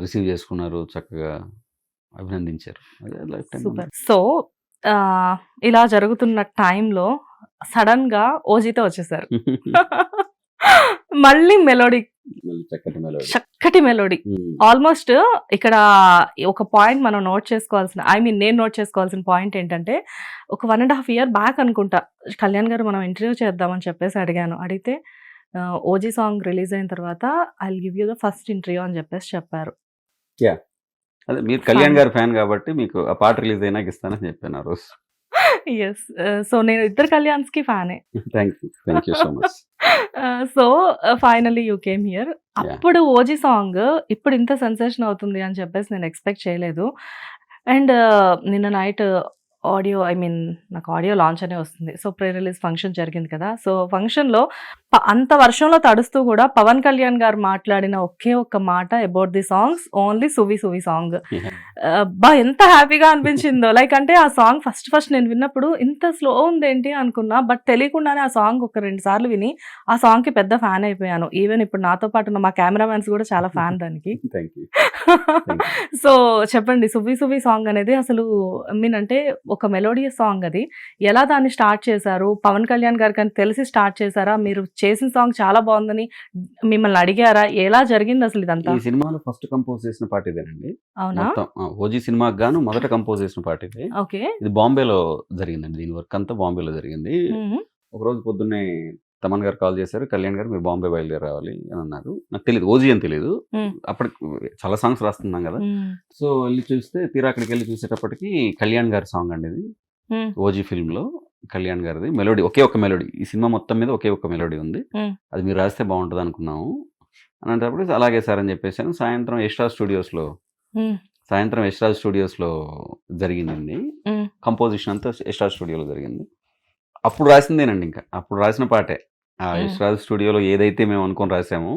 Receive చేసుకున్నారు చక్కగా అభినందించారు. సో ఇలా జరుగుతున్న టైంలో సడన్గా ఓజీతో వచ్చేసారు. మళ్ళీ మెలోడీ. చక్కటి మెలోడీ. ఆల్మోస్ట్ ఇక్కడ ఒక పాయింట్ మనం నోట్ చేసుకోవాల్సిన ఐ మీన్ నేను నోట్ చేసుకోవాల్సిన పాయింట్ ఏంటంటే ఒక one and half year back అనుకుంటా కళ్యాణ్ గారు మనం ఇంటర్వ్యూ చేద్దామని చెప్పేసి అడిగాను. అడిగితే ఓజీ సాంగ్ రిలీజ్ అయిన తర్వాత I give you the first interview అని చెప్పేసి చెప్పారు. అదే మీరు కళ్యాణ్ గారి ఫ్యాన్ కాబట్టి మీకు ఆ పాట రిలీజ్ అయినాక ఇస్తానని చెప్పాను ఆ రోజు. ఎస్ సో నేను ఇద్దరు కళ్యాణ్స్కి ఫ్యానే so finally you came here. అప్పుడు ఓజీ సాంగ్ ఇప్పుడు ఇంత సెన్సేషన్ అవుతుంది అని చెప్పేసి నేను ఎక్స్పెక్ట్ చేయలేదు. అండ్ నిన్న నైట్ ఆడియో ఐ మీన్ నాకు ఆడియో లాంచ్ అనే వస్తుంది. సో ప్రీ రిలీజ్ ఫంక్షన్ జరిగింది కదా. సో ఫంక్షన్లో అంత వర్షంలో తడుస్తూ కూడా పవన్ కళ్యాణ్ గారు మాట్లాడిన ఒకే ఒక్క మాట అబౌట్ ది సాంగ్స్ ఓన్లీ సువి సువి సాంగ్ బా ఎంత హ్యాపీగా అనిపించిందో. లైక్ అంటే ఆ సాంగ్ ఫస్ట్ ఫస్ట్ నేను విన్నప్పుడు ఇంత స్లో ఉందేంటి అనుకున్నా బట్ తెలియకుండానే ఆ సాంగ్ ఒక రెండు సార్లు విని ఆ సాంగ్కి పెద్ద ఫ్యాన్ అయిపోయాను. ఈవెన్ ఇప్పుడు నాతో పాటు ఉన్న మా కెమెరామెన్స్ కూడా చాలా ఫ్యాన్ దానికి. సో చెప్పండి సువి సువి సాంగ్ అనేది అసలు మీన్ అంటే ఒక మెలోడియస్ సాంగ్ అది. ఎలా దాన్ని స్టార్ట్ చేశారు? పవన్ కళ్యాణ్ గారికి అని తెలిసి స్టార్ట్ చేశారా? మీరు చేసిన సాంగ్ చాలా బాగుందని మిమ్మల్ని అడిగారా? ఎలా జరిగింది అసలు ఇదంతా? ఈ సినిమాలో ఫస్ట్ కంపోజ్ చేసిన పాట ఇదేనండి. అవునా? ఓజీ సినిమాకి గాను మొదట కంపోజ్ చేసిన పాట ఇది. ఓకే. ఇది బాంబేలో జరిగిందండి. దీని వర్క్ అంతా బాంబేలో జరిగింది. ఒక రోజు పొద్దున్నే తమన్ గారు కాల్ చేశారు కళ్యాణ్ గారు మీరు బాంబే బయలుదేరి రావాలి అని అన్నారు. నాకు తెలియదు ఓజీ అని తెలియదు. అప్పటికి చాలా సాంగ్స్ రాస్తున్నాం కదా. సో వెళ్ళి చూస్తే తీరా అక్కడికి వెళ్ళి చూసేటప్పటికి కళ్యాణ్ గారి సాంగ్ అండి ఇది. ఓజీ ఫిల్మ్లో కళ్యాణ్ గారిది. మెలోడీ ఒకే ఒక మెలోడీ. ఈ సినిమా మొత్తం మీద ఒకే ఒక మెలోడీ ఉంది. అది మీరు రాస్తే బాగుంటుంది అనుకున్నాము. అనేటప్పుడు అలాగే సార్ అని చెప్పేసాను సాయంత్రం ఎస్ట్రా స్టూడియోస్లో సాయంత్రం యశ్రాజ్ స్టూడియోస్లో జరిగిందండి. కంపోజిషన్ అంతా యశ్రాజ్ స్టూడియోలో జరిగింది. అప్పుడు రాసిందేనండి ఇంకా. అప్పుడు రాసిన పాటే. ఆ మ్మ్. యశ్రాజ్ స్టూడియోలో ఏదైతే మేము అనుకొని రాసామో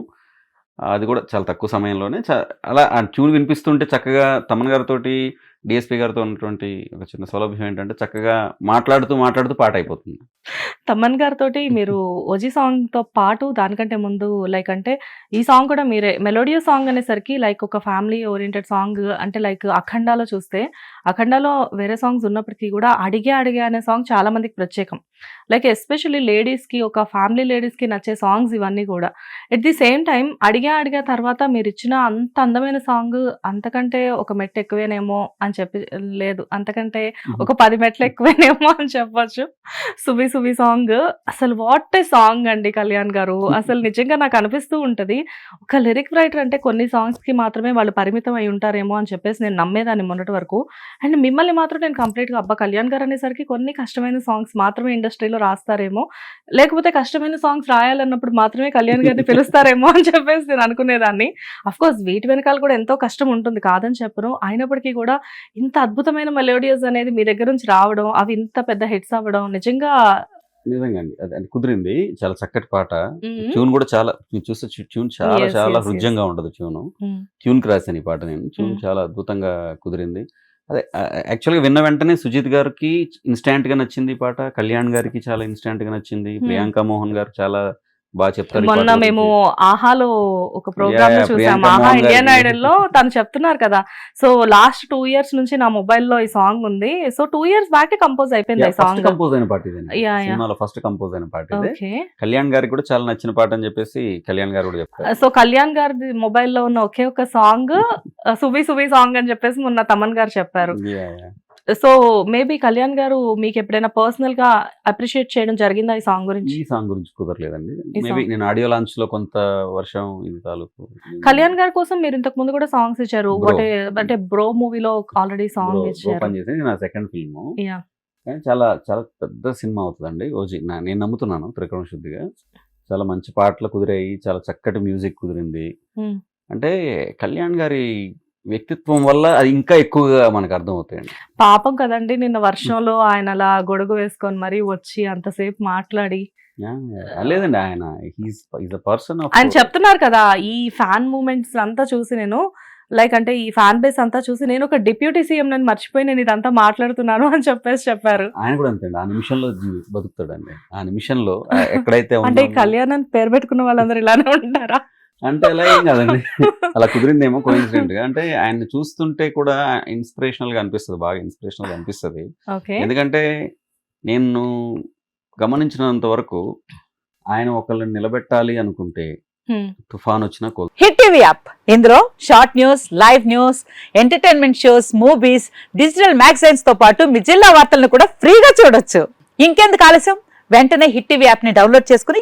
అది కూడా చాలా తక్కువ సమయంలోనే చా- అలా ఆ ట్యూన్ వినిపిస్తుంటే చక్కగా తమన్ గారితో డిఎస్పి గారితో ఉన్నటువంటి ఒక చిన్న సౌలభ్యం ఏంటంటే చక్కగా మాట్లాడుతూ మాట్లాడుతూ పాట అయిపోతుంది తమన్ గారితో మీరు ఓజీ సాంగ్తో పాటు దానికంటే ముందు లైక్ అంటే ఈ సాంగ్ కూడా మీరే మెలోడియస్ సాంగ్ అనేసరికి లైక్ ఒక ఫ్యామిలీ ఓరియంటెడ్ సాంగ్ అంటే లైక్ అఖండాలో చూస్తే అఖండాలో వేరే సాంగ్స్ ఉన్నప్పటికీ కూడా అడిగే అడిగే అనే సాంగ్ చాలా మందికి ప్రత్యేకం. లైక్ ఎస్పెషల్లీ లేడీస్కి ఒక ఫ్యామిలీ లేడీస్కి నచ్చే సాంగ్స్ ఇవన్నీ కూడా. ఎట్ ది సేమ్ టైం అడిగా అడిగా తర్వాత మీరు ఇచ్చిన అంత అందమైన సాంగ్ అంతకంటే ఒక మెట్టు ఎక్కువేనేమో అని చెప్పి లేదు. అంతకంటే ఒక పది మెట్లు ఎక్కువేనేమో అని చెప్పొచ్చు. సువి సువి సాంగ్. అసలు వాట్ ఏ సాంగ్ అండి కళ్యాణ్ గారు. అసలు నిజంగా నాకు అనిపిస్తూ ఉంటది. ఒక లిరిక్ రైటర్ అంటే కొన్ని సాంగ్స్కి మాత్రమే వాళ్ళు పరిమితం అయి ఉంటారేమో అని చెప్పేసి నేను నమ్మేదాన్ని మొన్నటి వరకు. అండ్ మిమ్మల్ని మాత్రం నేను కంప్లీట్గా అబ్బా కళ్యాణ్ గారు అనేసరికి కొన్ని కష్టమైన సాంగ్స్ మాత్రమే ఇండస్ట్రీలో రాస్తారేమో. లేకపోతే కష్టమైన సాంగ్స్ రాయాలన్నప్పుడు మాత్రమే కళ్యాణ్ గారిని పిలుస్తారేమో అని చెప్పేసి నేను అనుకునేదాన్ని. అఫ్ కోర్స్ వీటి వెనకాల కూడా ఎంతో కష్టం ఉంటుంది. కాదని చెప్పను. అయినప్పటికీ కూడా ఇంత అద్భుతమైన మెలోడియస్ అనేది మీ దగ్గర నుంచి రావడం అవి ఇంత పెద్ద హిట్స్ అవ్వడం నిజంగా నిజంగా అండి అది కుదిరింది చాలా చక్కటి పాట. ట్యూన్ కూడా చాలా చూస్తే ట్యూన్ చాలా చాలా. హృద్యంగా ఉండదు ట్యూన్. ట్యూన్కి రాశాను ఈ పాట నేను ట్యూన్. చాలా అద్భుతంగా కుదిరింది అదే యాక్చువల్గా విన్న వెంటనే సుజిత్ గారికి ఇన్స్టాంట్గా నచ్చింది ఈ పాట కళ్యాణ్ గారికి చాలా ఇన్స్టాంట్గా నచ్చింది. ప్రియాంక మోహన్ గారు చాలా బాగా చెప్తారు మొన్న మేము. ఆహాలో ఒక ప్రోగ్రామ్ చూసాం. ఆహా ఇండియన్. ఐడల్లో తను చెప్తున్నారు కదా. సో లాస్ట్ టూ ఇయర్స్ నుంచి నా మొబైల్లో ఈ సాంగ్ ఉంది. So two years back compose అయిపోయింది ఈ సాంగ్. కంపోజ్ అయిన పాట ఇది ఫస్ట్ కంపోజ్ అయిన పాట కళ్యాణ్ గారికి కూడా చాలా నచ్చిన పాట అని చెప్పేసి కళ్యాణ్ గారు కూడా చెప్తారు సో కళ్యాణ్ గారి మొబైల్లో ఉన్న ఒకే ఒక సాంగ్ సువి సువి సాంగ్ అని చెప్పేసి మొన్న తమన్ గారు చెప్పారు. సో మేబీ కళ్యాణ్ గారు మీకు ఎప్పుడైనా పర్సనల్గా అప్రిషియేట్ చేయడం జరిగిందా ఈ సాంగ్ గురించి? ఈ సాంగ్ గురించి కుదరలేదండి. మేబీ. నేను ఆడియో లాంచ్లో కొంత వర్షం ఇది తాలూకు. కళ్యాణ్ గారి కోసం మీరు ఇంతకు ముందు కూడా సాంగ్స్ ఇచ్చారు. అంటే బ్రో మూవీలో ఆల్రెడీ సాంగ్ ఇచ్చారు. నా సెకండ్ ఫిల్మ్. కానీ చాలా చాలా పెద్ద సినిమా అవుతుందండి. ఓజీ నేను నమ్ముతున్నాను త్రికరణ శుద్ధిగా. చాలా మంచి పాటలు కుదిరాయి. చాలా చక్కటి మ్యూజిక్ కుదిరింది. Hmm. అంటే కళ్యాణ్ గారి వ్యక్తిత్వం వల్ల అది ఇంకా ఎక్కువగా మనకు అర్థం అవుతాయండి పాపం కదండి నిన్న వర్షంలో ఆయన అలా గొడుగు వేసుకొని మరీ వచ్చి అంతసేపు మాట్లాడి. లేదండి ఆయన పర్సన్ ఆయన చెప్తున్నారు కదా ఈ ఫ్యాన్ మూమెంట్స్ అంతా చూసి నేను లైక్ అంటే ఈ ఫ్యాన్ బేస్ అంతా చూసి నేను ఒక డిప్యూటీ సీఎం నేను మర్చిపోయి నేను ఇదంతా మాట్లాడుతున్నాను అని చెప్పేసి చెప్పారు. ఆయన కూడా అంతేండి ఆ నిమిషంలో బతుకుతాడండి. ఆ నిమిషంలో ఎక్కడైతే అంటే కళ్యాణ్ అని పేరు పెట్టుకున్న వాళ్ళందరూ ఇలానే ఉంటారా? అంటే అలా ఏం కాదండి. అలా కుదిరిందేమో కోయిన్సిడెంట్గా. అంటే ఆయన్ని చూస్తుంటే కూడా ఇన్స్పిరేషనల్గా అనిపిస్తుంది బాగా ఇన్స్పిరేషనల్గా అనిపిస్తుంది. ఎందుకంటే నేను గమనించినంత వరకు ఆయన ఒకళ్ళని నిలబెట్టాలి అనుకుంటే తుఫాన్ వచ్చినా హిట్ టీవీ యాప్. ఇందులో short news live news entertainment shows movies digital మ్యాగజైన్స్తో పాటు మీ జిల్లా వార్తలను కూడా ఫ్రీగా చూడొచ్చు. ఇంకెందుకు ఆలస్యం? వెంటనే హిట్ టీవీ యాప్ని డౌన్లోడ్ చేసుకుని